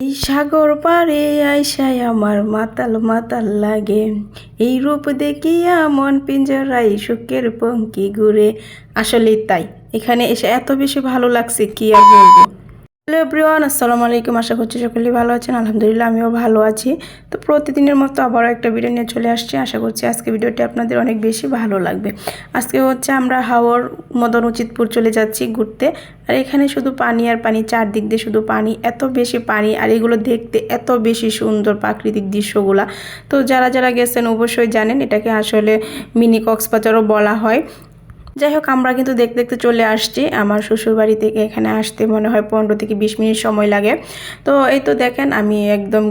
এই সাগর পারে আইসায় আমার মাতাল মাতাল লাগে। এই রূপ দেখিয়া মন পিঞ্জরাই সুখের পঙ্কি ঘুরে। আসলে তাই, এখানে এসে এত বেশি ভালো লাগছে, কি আর বলব? হ্যালো এভরিওয়ান আসসালামু আলাইকুম। আশা করছি সকলেই ভালো আছেন। আলহামদুলিল্লাহ, আমিও ভালো আছি। তো প্রতিদিনের মতো আবারও একটা ভিডিও নিয়ে চলে আসছি। আশা করছি আজকে ভিডিওটি আপনাদের অনেক বেশি ভালো লাগবে। আজকে হচ্ছে আমরা হাওর মদন উচিতপুর চলে যাচ্ছি ঘুরতে। আর এখানে শুধু পানি আর পানি, চারদিক দিয়ে শুধু পানি, এত বেশি পানি আর এগুলো দেখতে এত বেশি সুন্দর প্রাকৃতিক দৃশ্যগুলা। তো যারা যারা গেছেন অবশ্যই জানেন, এটাকে আসলে মিনি কক্সবাজারও বলা হয়। যাই হোক, আমরা কিন্তু দেখতে দেখতে চলে আসছি। আমার শ্বশুর বাড়ি থেকে এখানে আসতে মনে হয় পনেরো থেকে বিশ মিনিট সময় লাগে। তো এই তো দেখেন, আমি একদম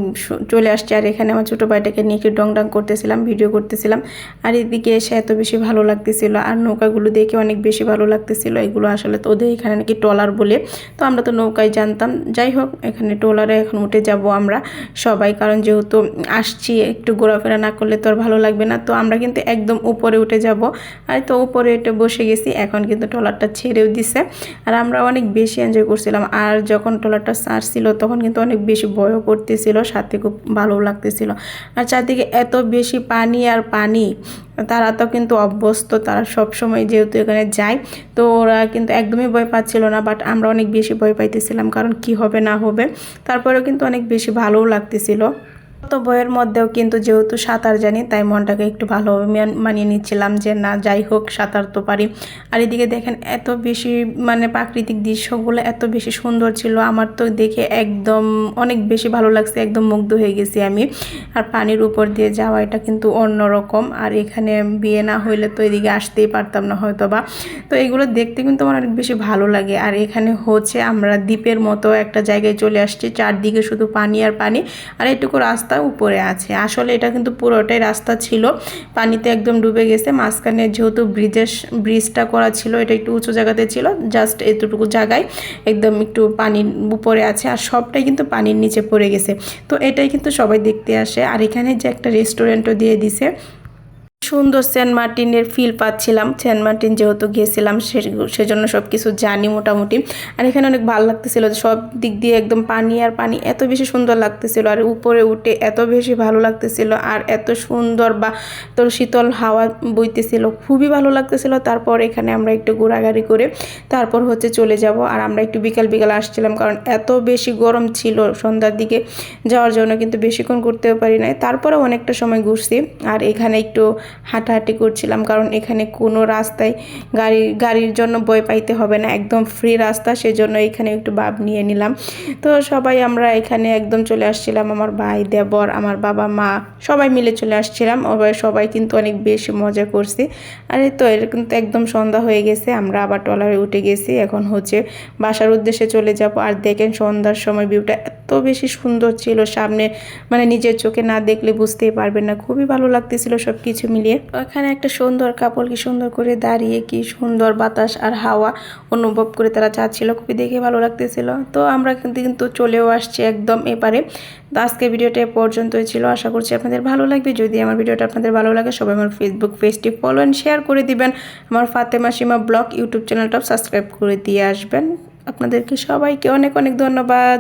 চলে আসছি। আর এখানে আমার ছোটো ভাইটাকে নিয়ে একটু ডং করতেছিলাম, ভিডিও করতেছিলাম। আর এদিকে এসে এত বেশি ভালো লাগতেছিল। আর নৌকাগুলো দেখে অনেক বেশি ভালো লাগতেছিল। এগুলো আসলে তো ওদের এখানে নাকি ট্রলার বলে। তো আমরা তো নৌকায় জানতাম। যাই হোক, এখানে ট্রলারে এখন উঠে যাব আমরা সবাই। কারণ যেহেতু আসছি, একটু ঘোরাফেরা না করলে তো আর ভালো লাগবে না। তো আমরা কিন্তু একদম উপরে উঠে যাব। আর তো উপরে উঠে বসে গেছি, এখন কিন্তু ট্রলারটা ছেড়েও দিছে। আর আমরা অনেক বেশি এনজয় করছিলাম। আর যখন ট্রলারটা ছাড়ছিল, তখন কিন্তু অনেক বেশি ভয়ও করতেছিল, সাথে খুব ভালো লাগতেছিল। আর চারদিকে এত বেশি পানি আর পানি, তারা তো কিন্তু অভ্যস্ত, তারা সব সময় যেহেতু এখানে যায়, তো ওরা কিন্তু একদমই ভয় পাচ্ছিল না। বাট আমরা অনেক বেশি ভয় পাইতেছিলাম, কারণ কি হবে না হবে, তারপরেও কিন্তু অনেক বেশি ভালোও লাগতেছিল। তো বইয়ের মধ্যেও কিন্তু যেহেতু সাঁতার জানি, তাই মনটাকে একটু ভালোভাবে মান- মানিয়ে নিচ্ছিলাম যে না, যাই হোক, সাঁতার তো পারি। আর এদিকে দেখেন এত বেশি মানে প্রাকৃতিক দৃশ্যগুলো এত বেশি সুন্দর ছিল, আমার তো দেখে একদম অনেক বেশি ভালো লাগছে, একদম মুগ্ধ হয়ে গেছি আমি। আর পানির উপর দিয়ে যাওয়া এটা কিন্তু অন্যরকম, আর এখানে বিয়ে না হইলে তো এদিকে আসতেই পারতাম না হয়তো বা তো এগুলো দেখতে কিন্তু আমার অনেক বেশি ভালো লাগে। আর এখানে হচ্ছে আমরা দ্বীপের মতো একটা জায়গায় চলে আসছি, চারদিকে শুধু পানি আর পানি, আর এটুকু রাস্তা উপরে আছে। আসলে এটা কিন্তু পুরোটাই রাস্তা ছিল। পানিতে একদম ডুবে গেছে। মাঝখানে যেহেতু ব্রিজের ব্রিজটা করা ছিল, এটা একটু উঁচু জায়গাতে ছিল। জাস্ট এতটুকু জায়গায় একদম একটু পানির উপরে আছে আর সবটাই কিন্তু পানির নিচে পড়ে গেছে। তো এটাই কিন্তু সবাই দেখতে আসে। আর এখানে যে একটা রেস্টুরেন্টও দিয়ে দিছে। সুন্দর সেন্ট মার্টিনের ফিল পাচ্ছিলাম। সেন্ট মার্টিন যেহেতু গিয়েছিলাম, সে- সেজন্য সব কিছু জানি মোটামুটি। আর এখানে অনেক ভালো লাগতেছিল সব দিক দিয়ে একদম পানি আর পানি এত বেশি সুন্দর লাগতেছিল আর উপরে উঠে এত বেশি ভালো লাগতেছিল আর এত সুন্দর বা তোর শীতল হাওয়া বইতেছিল, খুবই ভালো লাগতেছিল। তারপর এখানে আমরা একটু ঘোরাঘুরি করে তারপর হচ্ছে চলে যাব আর আমরা একটু বিকাল বিকাল আসছিলাম কারণ এত বেশি গরম ছিল সন্ধ্যার দিকে যাওয়ার জন্য কিন্তু বেশিক্ষণ করতেও পারি নাই। তারপরে অনেকটা সময় ঘুরছি আর এখানে একটু হাঁটাহাঁটি করছিলাম, কারণ এখানে কোনো রাস্তায় গাড়ি, গাড়ির জন্য বই পাইতে হবে না, একদম ফ্রি রাস্তা, সেজন্য এখানে একটু বাপ নিয়ে নিলাম। তো সবাই আমরা এখানে একদম চলে আসছিলাম, আমার ভাই, দেবর, আমার বাবা, মা, সবাই মিলে চলে আসছিলাম। সবাই কিন্তু অনেক বেশি মজা করছি। আর তো, এর কিন্তু একদম সন্ধ্যা হয়ে গেছে, আমরা আবার টলারে উঠে গেছি, এখন হচ্ছে বাসার উদ্দেশ্যে চলে যাব। আর দেখেন সন্ধ্যার সময় ভিউটা এত বেশি সুন্দর ছিল, সামনে মানে নিজের চোখে না দেখলে বুঝতেই পারবেন না, খুবই ভালো লাগতেছিল সব কিছু মিলিয়ে। ওখানে একটা সুন্দর কাপড় কি সুন্দর করে দাঁড়িয়ে, কি সুন্দর বাতাস আর হাওয়া অনুভব করে তারা চাচ্ছিল খুবই দেখে ভালো লাগতেছিল। তো আমরা কিন্তু কিন্তু চলেও আসছি একদম এপারে। তো আজকে ভিডিওটা এ পর্যন্তই ছিল। আশা করছি আপনাদের ভালো লাগবে। যদি আমার ভিডিওটা আপনাদের ভালো লাগে, সবাই আমার ফেসবুক পেজটি ফলো অ্যান্ড শেয়ার করে দিবেন। আমার ফাতেমা সীমা ব্লগ ইউটিউব চ্যানেলটাও সাবস্ক্রাইব করে দিয়ে আসবেন। আপনাদেরকে সবাইকে অনেক অনেক ধন্যবাদ।